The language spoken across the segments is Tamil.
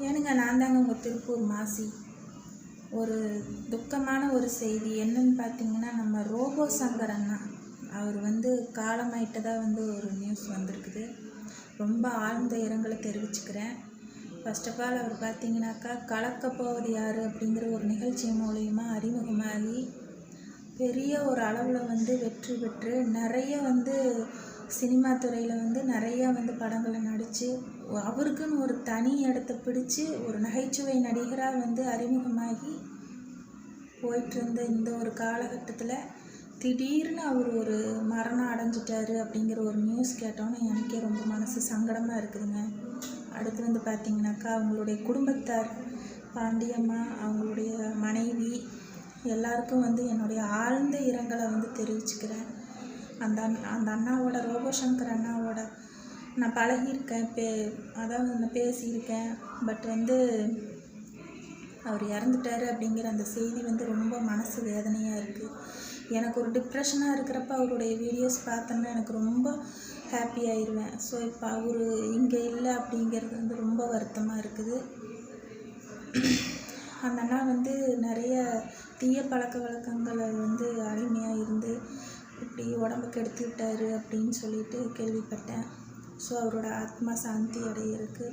ஏனுங்க நான் தாங்க உங்கள் திருப்பூர் மாசி. ஒரு துக்கமான ஒரு செய்தி என்னன்னு பார்த்தீங்கன்னா நம்ம ரோபோ சங்கர் அண்ணா அவர் வந்து காலமாயிட்டதாக வந்து ஒரு நியூஸ் வந்திருக்குது. ரொம்ப ஆழ்ந்த இரங்கலை தெரிவிச்சுக்கிறேன். ஃபர்ஸ்ட் ஆஃப் ஆல் அவர் பார்த்தீங்கன்னாக்கா கலக்கப் போவது யார் அப்படிங்கிற ஒரு நிகழ்ச்சி மூலயமா அறிமுகமாகி பெரிய ஒரு அளவில் வந்து வெற்றி பெற்று நிறைய வந்து சினிமா துறையில் வந்து நிறையா வந்து படங்களை நடித்து அவருக்குன்னு ஒரு தனி இடத்த பிடிச்சு ஒரு நகைச்சுவை நடிகராக வந்து அறிமுகமாகி போயிட்டுருந்த இந்த ஒரு காலகட்டத்தில் திடீர்னு அவர் ஒரு மரணம் அடைஞ்சிட்டாரு அப்படிங்கிற ஒரு நியூஸ் கேட்டோன்னே எனக்கே ரொம்ப மனசு சங்கடமாக இருக்குதுங்க. அடுத்து வந்து பார்த்திங்கனாக்கா அவங்களுடைய குடும்பத்தார் பாண்டியம்மா அவங்களுடைய மனைவி எல்லாருக்கும் வந்து என்னுடைய ஆழ்ந்த இரங்கலை வந்து தெரிவிச்சுக்கிறேன். அந்த அந்த அண்ணாவோட ரோபோசங்கர் அண்ணாவோட நான் பழகியிருக்கேன் பே அதாவது நான் பேசியிருக்கேன். பட் வந்து அவர் இறந்துட்டாரு அப்படிங்கிற அந்த செய்தி வந்து ரொம்ப மனசு வேதனையாக இருக்குது எனக்கு ஒரு டிப்ரெஷனாக இருக்கிறப்ப அவருடைய வீடியோஸ் பார்த்தோன்னா எனக்கு ரொம்ப ஹாப்பி ஆயிடுவேன் ஸோ இப்போ அவர் இங்கே இல்லை அப்படிங்கிறது வந்து ரொம்ப வருத்தமாக இருக்குது. அந்த அண்ணா வந்து நிறைய தீய பழக்க வழக்கங்களை வந்து உடம்ப கெடுத்து விட்டார் அப்படின்னு சொல்லிட்டு கேள்விப்பட்டேன். ஸோ அவரோட ஆத்மா சாந்தி அடையிறதுக்கு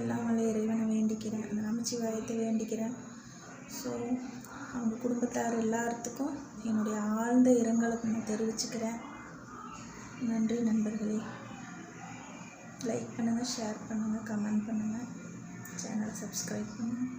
எல்லாம் வல்ல இறைவனை வேண்டிக்கிறேன். அந்த நமச்சிவாயத்தை வேண்டிக்கிறேன். ஸோ அவங்க குடும்பத்தார் எல்லாத்துக்கும் என்னுடைய ஆழ்ந்த இரங்கலை நான் தெரிவிச்சுக்கிறேன். நன்றி நண்பர்களே. லைக் பண்ணுங்கள் ஷேர் பண்ணுங்கள் கமெண்ட் பண்ணுங்கள் சேனல் சப்ஸ்கிரைப் பண்ணுங்கள்